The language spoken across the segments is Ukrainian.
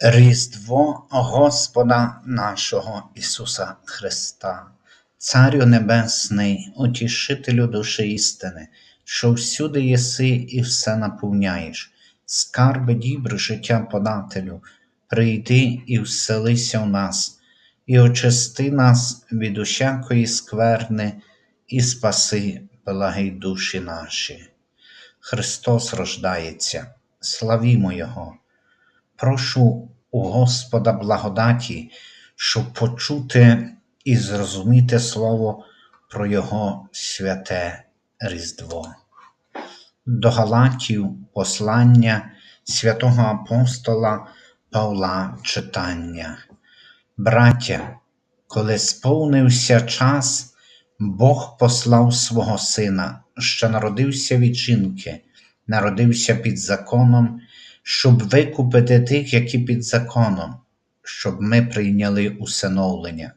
Різдво Господа нашого Ісуса Христа, Царю Небесний, утішителю душі істини, що всюди єси і все наповняєш, скарби дібр життя подателю, прийди і вселися в нас, і очисти нас від усякої скверни, і спаси благі душі наші. Христос рождається, славімо Його. Прошу у Господа благодаті, щоб почути і зрозуміти Слово про Його святе Різдво. До Галатів послання святого апостола Павла читання. Браття, коли сповнився час, Бог послав свого Сина, що народився від жінки, народився під законом щоб викупити тих, які під законом, щоб ми прийняли усиновлення.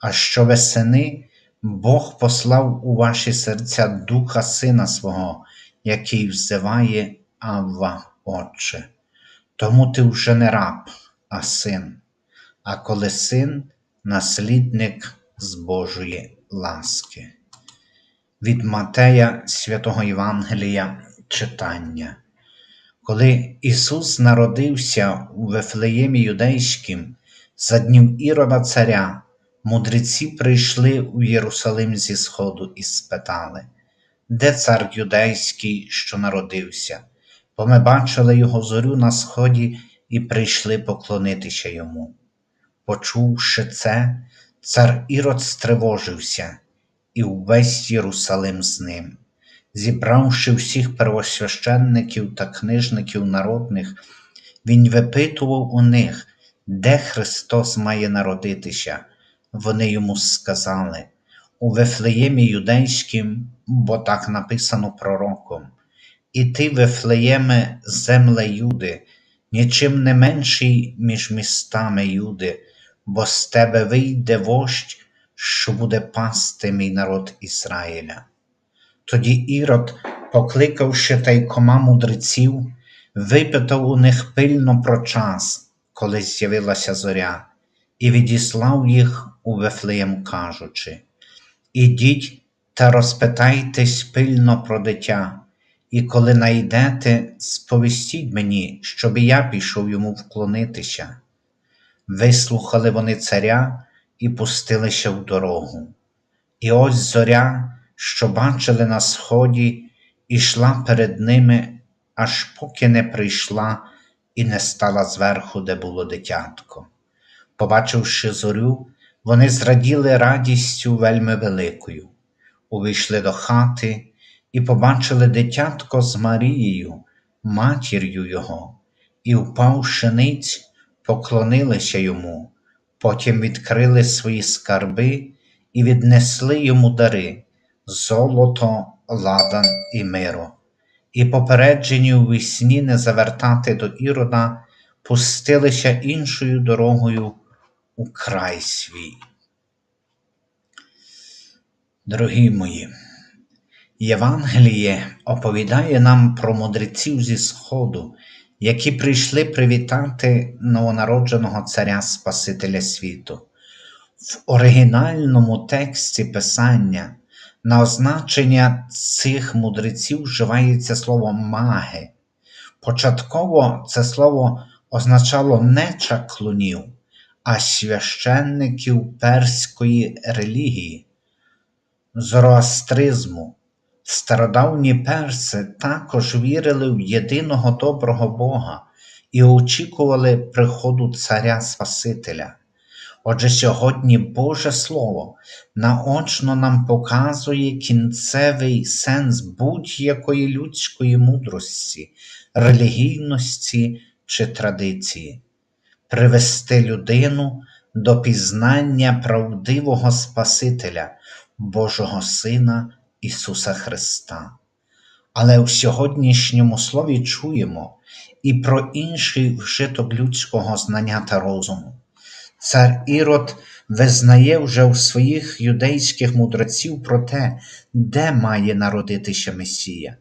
А що сини, Бог послав у ваші серця Духа Сина свого, який взиває Авва, Отче. Тому ти вже не раб, а син, а коли син, наслідник з Божої ласки. Від Матея Святого Євангелія читання. Коли Ісус народився у Вифлеємі Юдейським, за днів Ірода Царя, мудреці прийшли у Єрусалим зі Сходу і спитали, де цар юдейський, що народився? Бо ми бачили його зорю на сході і прийшли поклонитися йому. Почувши це, цар Ірод стривожився, і увесь Єрусалим з ним зібравши всіх первосвященників та книжників народних, він випитував у них, де Христос має народитися. Вони йому сказали у Вифлеємі Юдейським, бо так написано пророком. І ти, Вифлеєме, земле Юди, нічим не менший між містами Юди, бо з тебе вийде вождь, що буде пасти мій народ Ізраїля. Тоді Ірод, покликавши тайкома мудреців, випитав у них пильно про час, коли з'явилася зоря, і відіслав їх у Вифлеєм, кажучи: Ідіть та розпитайтесь пильно про дитя, і коли найдете, сповістіть мені, щоб я пішов йому вклонитися. Вислухали вони царя і пустилися в дорогу. І ось зоря що бачили на сході, ішла перед ними, аж поки не прийшла і не стала зверху, де було дитятко. Побачивши зорю, вони зраділи радістю вельми великою, увійшли до хати і побачили дитятко з Марією, матір'ю його, і, впавши ниць, поклонилися йому, потім відкрили свої скарби і віднесли йому дари золото, ладан і миро, і попереджені у вісні не завертати до ірода, пустилися іншою дорогою у край свій. Дорогі мої, Євангеліє оповідає нам про мудреців зі Сходу, які прийшли привітати новонародженого Царя Спасителя світу. В оригінальному тексті Писання на означення цих мудреців вживається слово маги. Початково це слово означало не чаклунів, а священників перської релігії, зороастризму. Стародавні перси також вірили в єдиного доброго Бога і очікували приходу Царя Спасителя. Отже, сьогодні Боже Слово наочно нам показує кінцевий сенс будь-якої людської мудрості, релігійності чи традиції, привести людину до пізнання правдивого Спасителя, Божого Сина Ісуса Христа. Але в сьогоднішньому слові чуємо і про інший вжиток людського знання та розуму. Цар Ірод визнає вже у своїх юдейських мудреців про те, де має народитися Месія,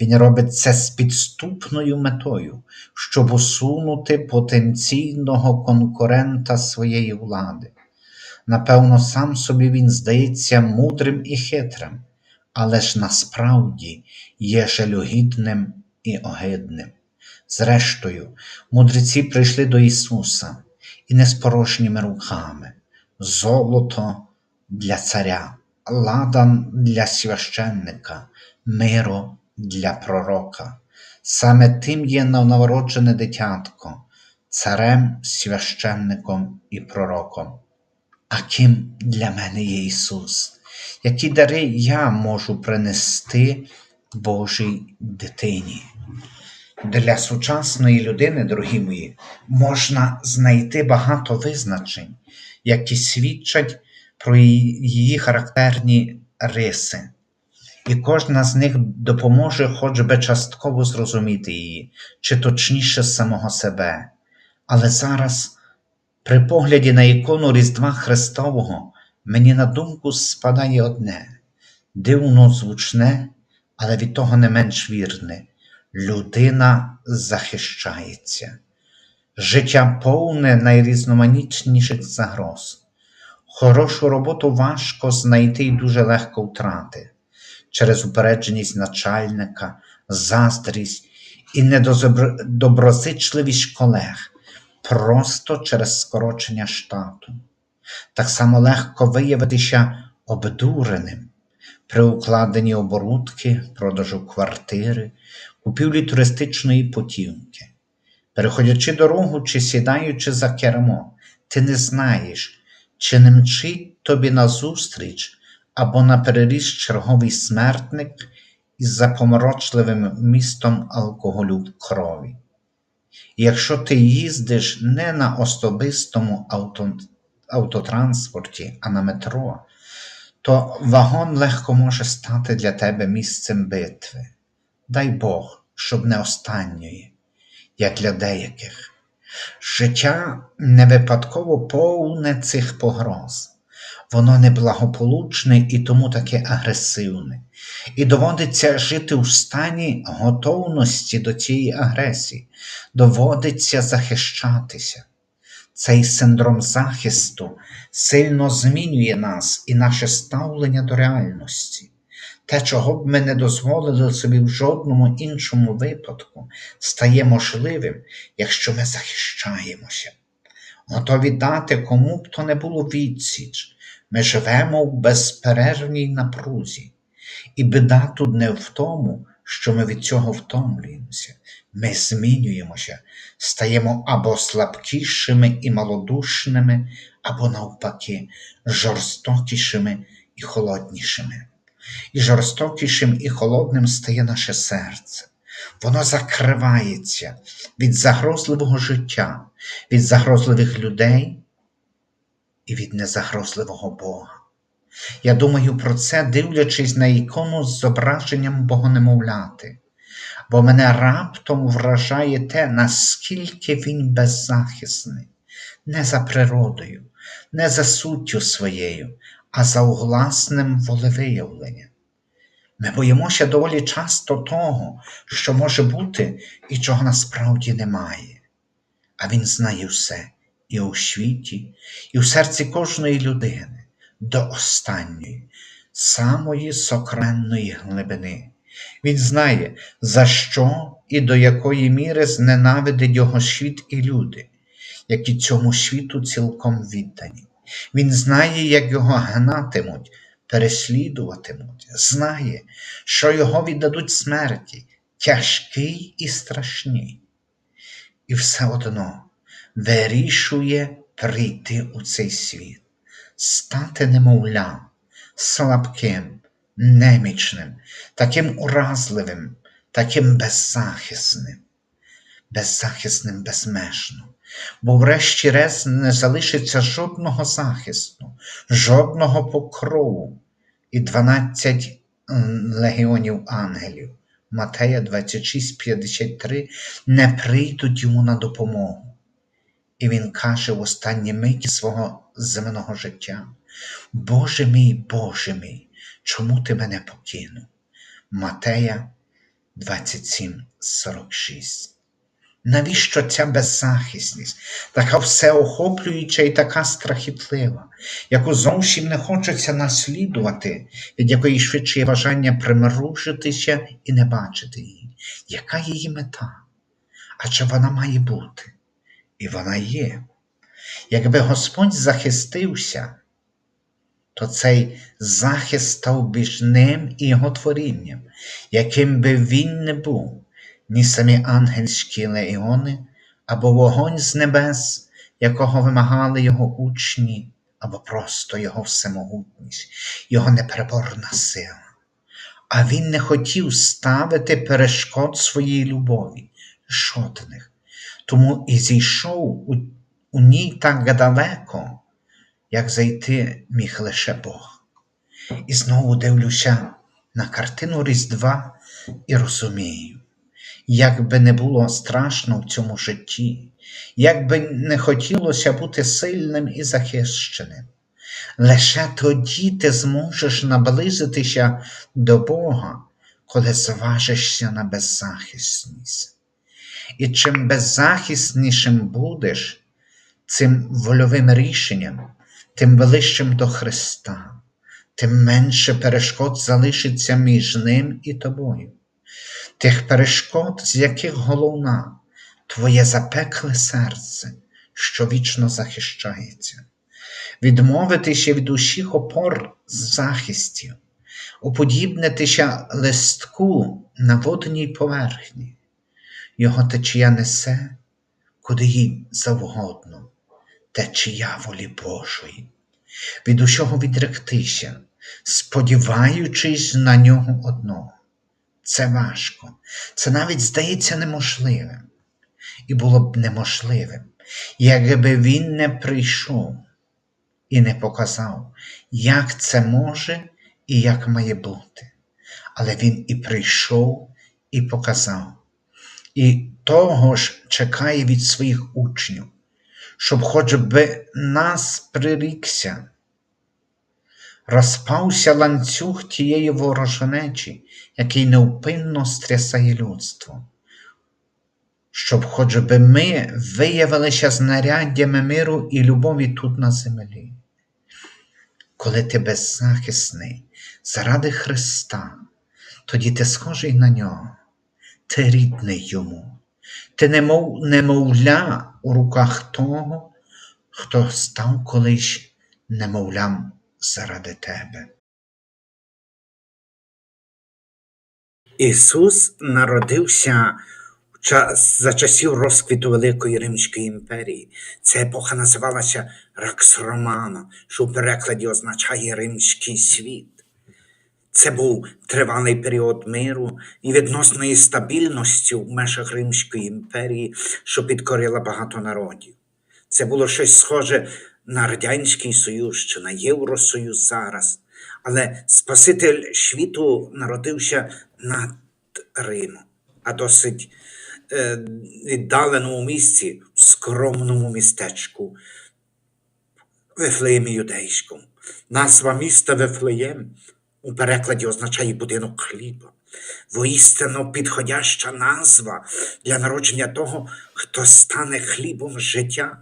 Він робить це з підступною метою, щоб усунути потенційного конкурента своєї влади. Напевно, сам собі він здається мудрим і хитрим, але ж насправді є жалюгідним і огидним. Зрештою, мудреці прийшли до Ісуса і не з порожніми руками, золото для царя, ладан для священника, миро для пророка. Саме тим є новонароджене дитятко, царем, священником і пророком. А ким для мене є Ісус? Які дари я можу принести Божій дитині? Для сучасної людини, дорогі мої, можна знайти багато визначень, які свідчать про її характерні риси. І кожна з них допоможе хоч би частково зрозуміти її, чи точніше самого себе. Але зараз, при погляді на ікону Різдва Христового, мені на думку спадає одне дивно звучне, але від того не менш вірне людина захищається. Життя повне найрізноманітніших загроз. Хорошу роботу важко знайти і дуже легко втрати через упередженість начальника, заздрість і недоброзичливість колег, просто через скорочення штату. Так само легко виявитися обдуреним при укладенні оборудки, продажу квартири, купівлі туристичної путівки. Переходячи дорогу чи сідаючи за кермо, ти не знаєш, чи не мчить тобі назустріч або на переріз черговий смертник із запоморочливим містом алкоголю в крові. Якщо ти їздиш не на особистому авто, автотранспорті, а на метро, то вагон легко може стати для тебе місцем битви. Дай Бог, щоб не останньої, як для деяких. Життя не випадково повне цих погроз. Воно неблагополучне і тому таке агресивне, і доводиться жити у стані готовності до цієї агресії, доводиться захищатися. Цей синдром захисту сильно змінює нас і наше ставлення до реальності. Те, чого б ми не дозволили собі в жодному іншому випадку, стає можливим, якщо ми захищаємося. Готові дати кому б то не було відсіч. Ми живемо в безперервній напрузі, і біда тут не в тому, що ми від цього втомлюємося. Ми змінюємося, стаємо або слабкішими і малодушними, або навпаки, жорстокішими і холоднішими. І жорстокішим і холодним стає наше серце. Воно закривається від загрозливого життя, від загрозливих людей і від незагрозливого Бога. Я думаю про це, дивлячись на ікону з зображенням Богонемовляти, бо мене раптом вражає те, наскільки він беззахисний, не за природою, не за суттю своєю, а за власним волевиявленням. Ми боїмося доволі часто того, що може бути і чого насправді немає. А Він знає все і у світі, і в серці кожної людини до останньої, самої сокренної глибини. Він знає, за що і до якої міри зненавидить його світ і люди, які цьому світу цілком віддані. Він знає, як його гнатимуть, переслідуватимуть, знає, що його віддадуть смерті, тяжкій і страшній. І все одно вирішує прийти у цей світ, стати немовлям, слабким, немічним, таким уразливим, таким беззахисним, беззахисним безмежно. Бо, врешті-решт, не залишиться жодного захисту, жодного покрову і 12 легіонів ангелів. Матея 26,53 не прийдуть йому на допомогу. І він каже в останній миті свого земного життя: Боже мій, Боже мій, чому ти мене покинув? Матея 27.46. Навіщо ця беззахисність, така всеохоплююча і така страхітлива, яку зовсім не хочеться наслідувати, від якої швидше є бажання примружитися і не бачити її? Яка її мета? Адже вона має бути, і вона є. Якби Господь захистився, то цей захист став між ним і його творінням, яким би він не був, ні самі ангельські леони, або вогонь з небес, якого вимагали його учні, або просто його всемогутність, його непереборна сила. А він не хотів ставити перешкод своїй любові, жодних, тому і зійшов у, у ній так далеко, як зайти міг лише Бог. І знову дивлюся на картину Різдва і розумію, як би не було страшно в цьому житті, як би не хотілося бути сильним і захищеним, лише тоді ти зможеш наблизитися до Бога, коли зважишся на беззахисність. І чим беззахиснішим будеш цим вольовим рішенням, тим ближчим до Христа, тим менше перешкод залишиться між Ним і тобою. Тих перешкод, з яких головна твоє запекле серце, що вічно захищається, відмовитися від усіх опор захистів, уподібнитися листку на водній поверхні. Його течія несе, куди їй завгодно, течія волі Божої, від усього відректися, сподіваючись на нього одного. Це важко, це навіть здається неможливим. І було б неможливим, якби він не прийшов і не показав, як це може і як має бути. Але він і прийшов, і показав. І того ж чекає від своїх учнів, щоб хоч би нас прирікся, розпався ланцюг тієї вороженечі, який невпинно стрясає людство, щоб хоч би ми виявилися знаряддями миру і любові тут на землі. Коли ти беззахисний заради Христа, тоді ти схожий на нього, ти рідний йому, ти немов немовля у руках того, хто став колись немовлям заради тебе. Ісус народився за часів розквіту Великої Римської імперії. Ця епоха називалася Ракс Романа, що в перекладі означає Римський світ. Це був тривалий період миру і відносної стабільності в межах Римської імперії, що підкорила багато народів. Це було щось схоже на Радянський Союз чи на Євросоюз зараз. Але Спаситель світу народився над Римом, а досить е, віддаленому місці, в скромному містечку Вифлеємі Юдейському. Назва міста Вифлеєм у перекладі означає будинок хліба. Воістину підходяща назва для народження того, хто стане хлібом життя,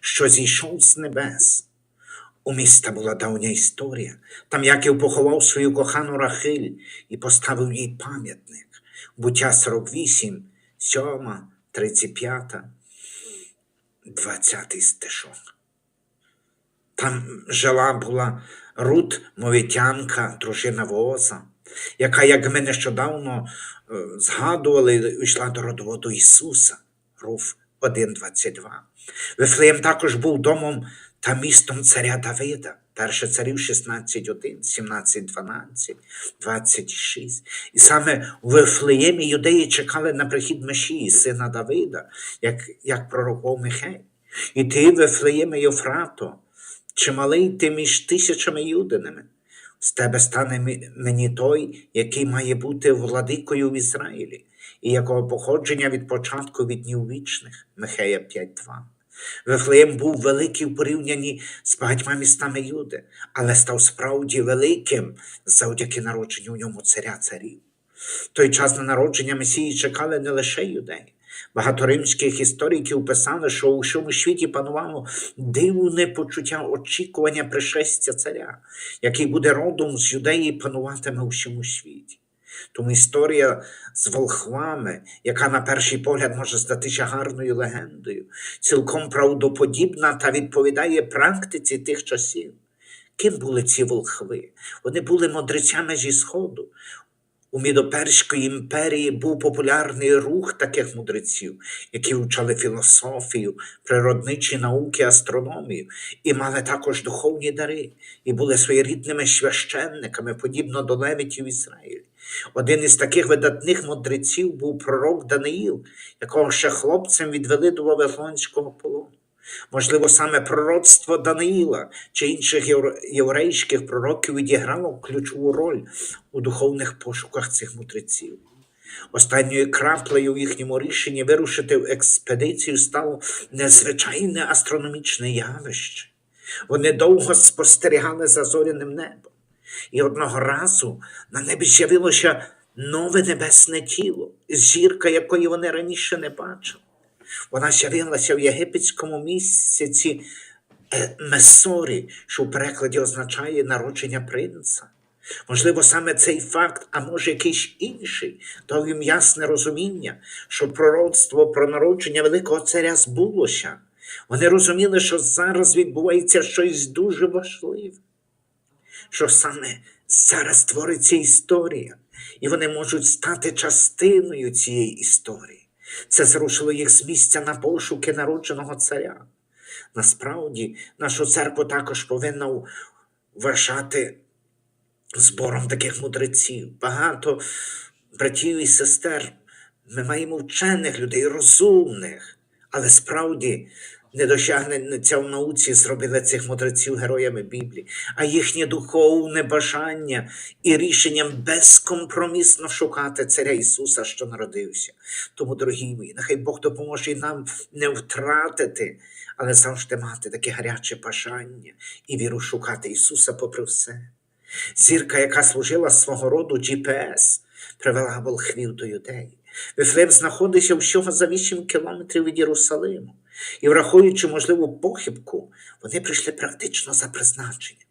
що зійшов з небес. У міста була давня історія. Там Яків поховав свою кохану Рахиль і поставив їй пам'ятник. Буття 48, 7, 35, 20 стишок. Там жила була Рут Мовітянка, дружина Вооза, яка, як ми нещодавно е, згадували, йшла до родоводу Ісуса, Руф 1.22. Вифлеєм також був домом та містом царя Давида, перше царів 16.1, 17.12, 26. І саме в Вифлеємі юдеї чекали на прихід Месії, сина Давида, як, як пророков Михей. І ти, Вифлеєме Єфрато, чималий ти між тисячами юдинами. З тебе стане мені той, який має бути владикою в Ізраїлі, і якого походження від початку від днів вічних. Михея 5.2. Вифлеєм був великий в порівнянні з багатьма містами Юди, але став справді великим завдяки народженню в ньому царя царів. Той час на народження Месії чекали не лише юдеї. Багато римських істориків писали, що у всьому світі панувало дивне почуття очікування пришестя царя, який буде родом з юдеї пануватиме у всьому світі. Тому історія з волхвами, яка на перший погляд може здатися гарною легендою, цілком правдоподібна та відповідає практиці тих часів. Ким були ці волхви? Вони були мудрецями зі Сходу. У Мідоперської імперії був популярний рух таких мудреців, які вчали філософію, природничі науки, астрономію, і мали також духовні дари, і були своєрідними священниками, подібно до левітів в Ізраїлі. Один із таких видатних мудреців був пророк Даниїл, якого ще хлопцем відвели до Вавилонського полону. Можливо, саме пророцтво Даниїла чи інших єврейських пророків відіграло ключову роль у духовних пошуках цих мудреців. Останньою краплею в їхньому рішенні вирушити в експедицію стало незвичайне астрономічне явище. Вони довго спостерігали за зоряним небом, і одного разу на небі з'явилося нове небесне тіло, зірка, якої вони раніше не бачили. Вона з'явилася в єгипетському місяці е, Месорі, що в перекладі означає народження принца. Можливо, саме цей факт, а може якийсь інший, дав їм ясне розуміння, що пророцтво про народження Великого Царя збулося. Вони розуміли, що зараз відбувається щось дуже важливе, що саме зараз твориться історія, і вони можуть стати частиною цієї історії. Це зрушило їх з місця на пошуки народженого царя. Насправді, нашу церкву також повинна вважати збором таких мудреців. Багато братів і сестер. Ми маємо вчених людей, розумних, але справді недосягнення в науці зробили цих мудреців героями Біблії, а їхнє духовне бажання і рішенням безкомпромісно шукати царя Ісуса, що народився. Тому, дорогі мої, нехай Бог допоможе нам не втратити, але завжди мати таке гаряче бажання і віру шукати Ісуса попри все. Зірка, яка служила свого роду GPS, привела волхвів до юдеї. Вифлеєм знаходився всього за 8 кілометрів від Єрусалиму, і, враховуючи можливу похибку, вони прийшли практично за призначенням.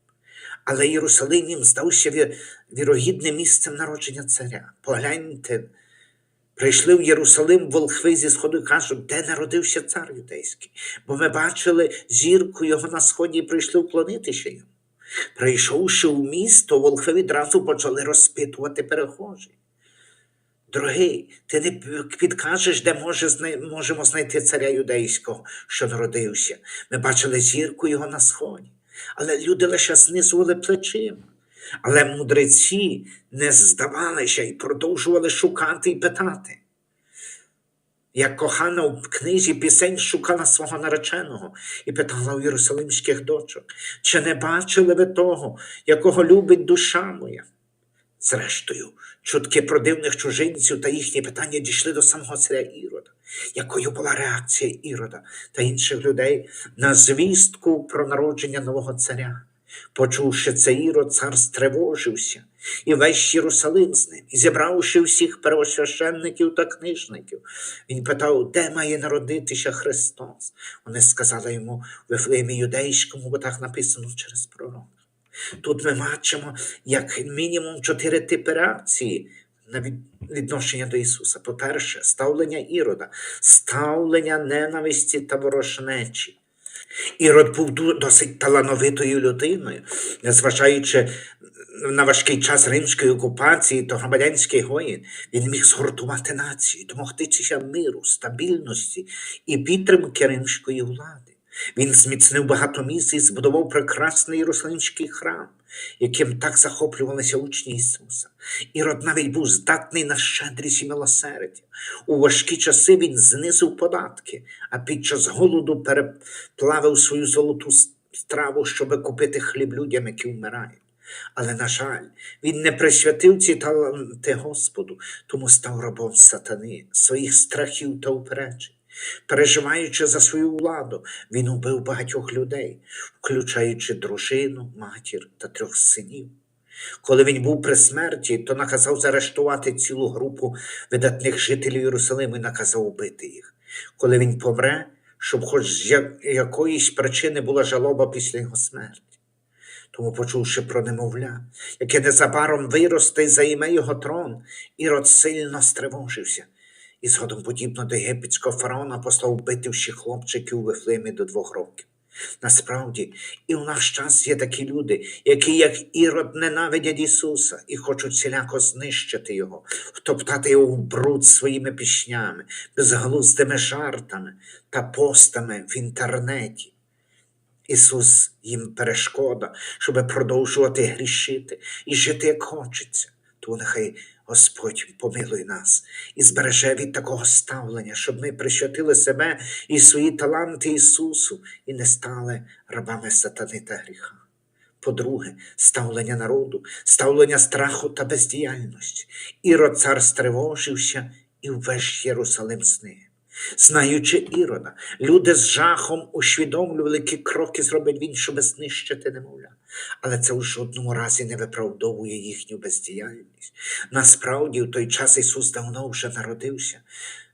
Але Єрусалим їм здався вірогідним місцем народження царя. Погляньте, прийшли в Єрусалим волхви зі сходу і кажуть, де народився цар юдейський, бо ми бачили зірку його на сході і прийшли вклонитися йому. Прийшовши в місто, волхви відразу почали розпитувати перехожих. Дорогий, ти не підкажеш, де може, можемо знайти царя юдейського, що народився. Ми бачили зірку його на сході, але люди лише знизували плечима. Але мудреці не здавалися і продовжували шукати і питати. Як кохана в книзі пісень шукала свого нареченого і питала у єрусалимських дочок, чи не бачили ви того, якого любить душа моя? Зрештою, чутки про дивних чужинців та їхні питання дійшли до самого царя Ірода. Якою була реакція Ірода та інших людей на звістку про народження нового царя? Почувши це Ірод, цар стривожився, і весь Єрусалим з ним, і зібравши всіх первосвященників та книжників, він питав, де має народитися Христос. Вони сказали йому в Вифлеємі юдейському, бо так написано через пророка. Тут ми бачимо як мінімум чотири типи реакції на відношення до Ісуса. По-перше, ставлення Ірода, ставлення ненависті та ворожнечі. Ірод був досить талановитою людиною, незважаючи на важкий час римської окупації та громадянський воїн, він міг згуртувати націю, домогтися миру, стабільності і підтримки римської влади. Він зміцнив багато місць і збудував прекрасний Єрусалимський храм, яким так захоплювалися учні Ісуса. Ірод навіть був здатний на щедрість і милосердя. У важкі часи він знизив податки, а під час голоду переплавив свою золоту страву, щоб купити хліб людям, які вмирають. Але, на жаль, він не присвятив ці таланти Господу, тому став рабом сатани, своїх страхів та упереджень. Переживаючи за свою владу, він убив багатьох людей, включаючи дружину, матір та трьох синів. Коли він був при смерті, то наказав заарештувати цілу групу видатних жителів Єрусалиму і наказав убити їх. Коли він помре, щоб хоч з якоїсь причини була жалоба після його смерті. Тому, почувши про немовля, яке незабаром виросте і займе його трон, Ірод сильно стривожився. І згодом, подібно до єгипетського фараона, послав бити всіх хлопчиків у Вифлеємі до двох років. Насправді, і в наш час є такі люди, які, як Ірод, ненавидять Ісуса і хочуть всіляко знищити Його, втоптати його в бруд своїми піснями, безглуздими жартами та постами в інтернеті. Ісус їм перешкода, щоб продовжувати грішити і жити, як хочеться. Тому нехай Господь помилує нас і збереже від такого ставлення, щоб ми присвятили себе і свої таланти Ісусу і не стали рабами сатани та гріха. По-друге, ставлення народу, ставлення страху та бездіяльності. Ірод цар стривожився і ввесь Єрусалим сни. Знаючи Ірода, люди з жахом усвідомлювали, які кроки зробить він, щоб знищити немовля. Але це в жодному разі не виправдовує їхню бездіяльність. Насправді, в той час Ісус давно вже народився.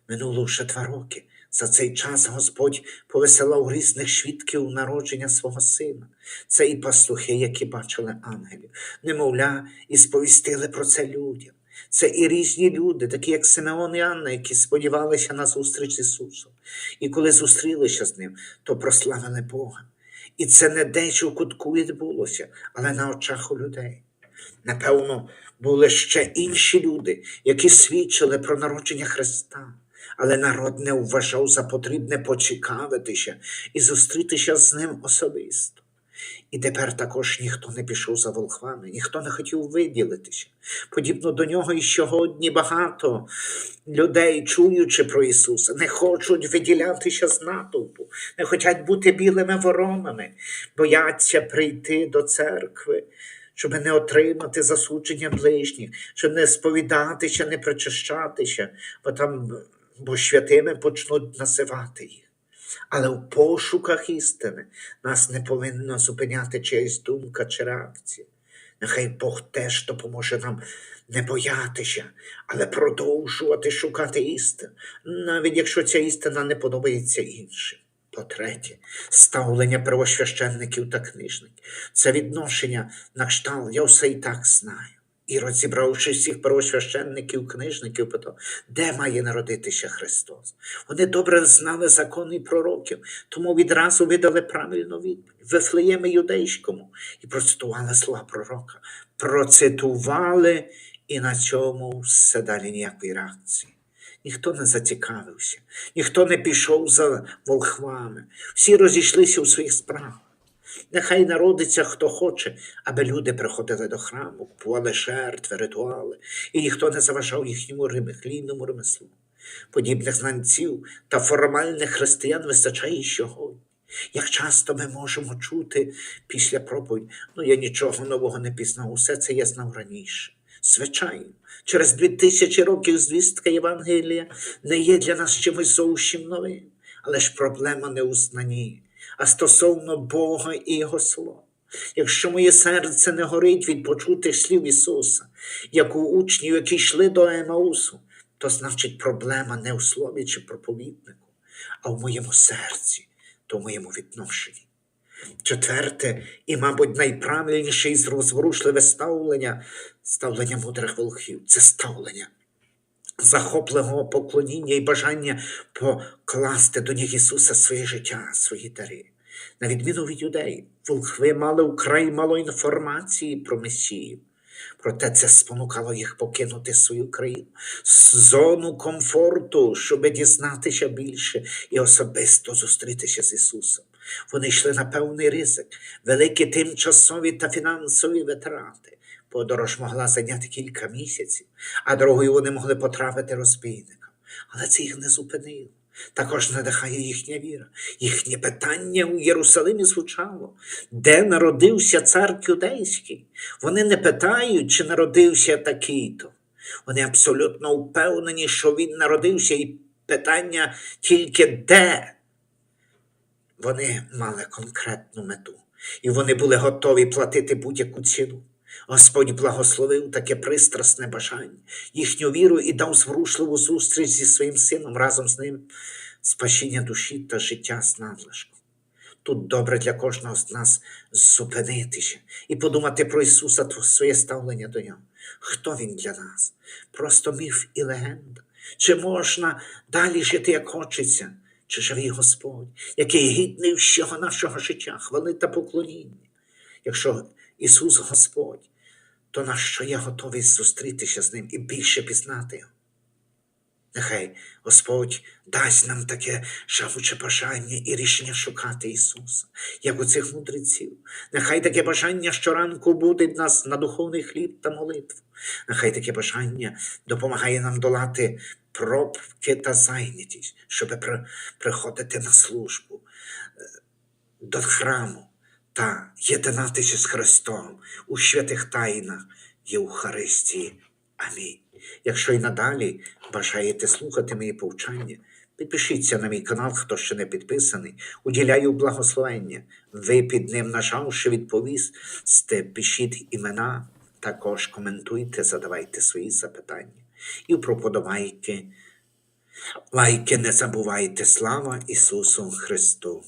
Минуло вже два роки. За цей час Господь повисилав різних свідків народження свого сина. Це і пастухи, які бачили ангелів, немовля, і сповістили про це людям. Це і різні люди, такі як Симеон і Анна, які сподівалися на зустріч з Ісусом. І коли зустрілися з ним, то прославили Бога. І це не десь у кутку відбулося, але на очах у людей. Напевно, були ще інші люди, які свідчили про народження Христа, але народ не вважав за потрібне поцікавитися і зустрітися з ним особисто. І тепер також ніхто не пішов за волхвами, ніхто не хотів виділитися. Подібно до нього і сьогодні багато людей, чуючи про Ісуса, не хочуть виділятися з натовпу, не хочуть бути білими воронами, бояться прийти до церкви, щоб не отримати засудження ближніх, щоб не сповідатися, не причащатися, бо там бо святими почнуть називати їх. Але в пошуках істини нас не повинна зупиняти чиясь думка чи реакція. Нехай Бог теж допоможе нам не боятися, але продовжувати шукати істину, навіть якщо ця істина не подобається іншим. По-третє, ставлення первосвященників та книжників. Це відношення на кшталт, я все і так знаю. І розібравши всіх первосвященників, книжників, питав, де має народитися Христос? Вони добре знали закони пророків, тому відразу видали правильну відповідь. В юдейському і процитували слова пророка. Процитували, і на цьому все далі ніякої реакції. Ніхто не зацікавився, ніхто не пішов за волхвами, всі розійшлися у своїх справах. Нехай народиться хто хоче, аби люди приходили до храму, купували жертви, ритуали, і ніхто не заважав їхньому ремеслійному ремеслу. Подібних знанців та формальних християн вистачає і сьогодні. Як часто ми можемо чути після проповідь, ну я нічого нового не пізнав, усе це я знав раніше. Звичайно, через дві тисячі років звістка Євангелія не є для нас чимось зовсім новим, але ж проблема не у знанні, а стосовно Бога і Його слова. Якщо моє серце не горить від почутих слів Ісуса, як у учнів, які йшли до Емаусу, то значить проблема не у слові чи проповіднику, а в моєму серці, то в моєму відношенні. Четверте, і, мабуть, найправильніше і розворушливе ставлення ставлення мудрих волхів це ставлення захопливого поклоніння і бажання покласти до ніг Ісуса своє життя, свої дари. На відміну від юдей, волхви мали вкрай мало інформації про Месію. Проте це спонукало їх покинути свою країну, зону комфорту, щоб дізнатися більше і особисто зустрітися з Ісусом. Вони йшли на певний ризик, великі тимчасові та фінансові витрати. Подорож могла зайняти кілька місяців, а дорогою вони могли потрапити розбійникам. Але це їх не зупинило. Також надихає їхня віра. Їхнє питання у Єрусалимі звучало, де народився цар юдейський? Вони не питають, чи народився такий-то. Вони абсолютно впевнені, що він народився, і питання тільки де. Вони мали конкретну мету, і вони були готові платити будь-яку ціну. Господь благословив таке пристрасне бажання, їхню віру і дав зворушливу зустріч зі своїм сином разом з ним, спасіння душі та життя з надлишком. Тут добре для кожного з нас зупинитися і подумати про Ісуса, своє ставлення до Нього. Хто Він для нас? Просто міф і легенда. Чи можна далі жити, як хочеться? Чи живий Господь, який гідний всього нашого життя, хвали та поклоніння? Якщо Ісус Господь, то на що я готовий зустрітися з Ним і більше пізнати Його? Нехай Господь дасть нам таке жагуче бажання і рішення шукати Ісуса, як у цих мудреців. Нехай таке бажання щоранку буде нас на духовний хліб та молитву. Нехай таке бажання допомагає нам долати пробки та зайнятість, щоб приходити на службу е, до храму та єднатися з Христом у святих тайнах Євхаристії. Амінь. Якщо й надалі бажаєте слухати мої повчання, підпишіться на мій канал, хто ще не підписаний. Уділяю благословення. Ви під ним нажавши відповісти, пишіть імена, також коментуйте, задавайте свої запитання. І про подобайки. Лайки не забувайте. Слава Ісусу Христу!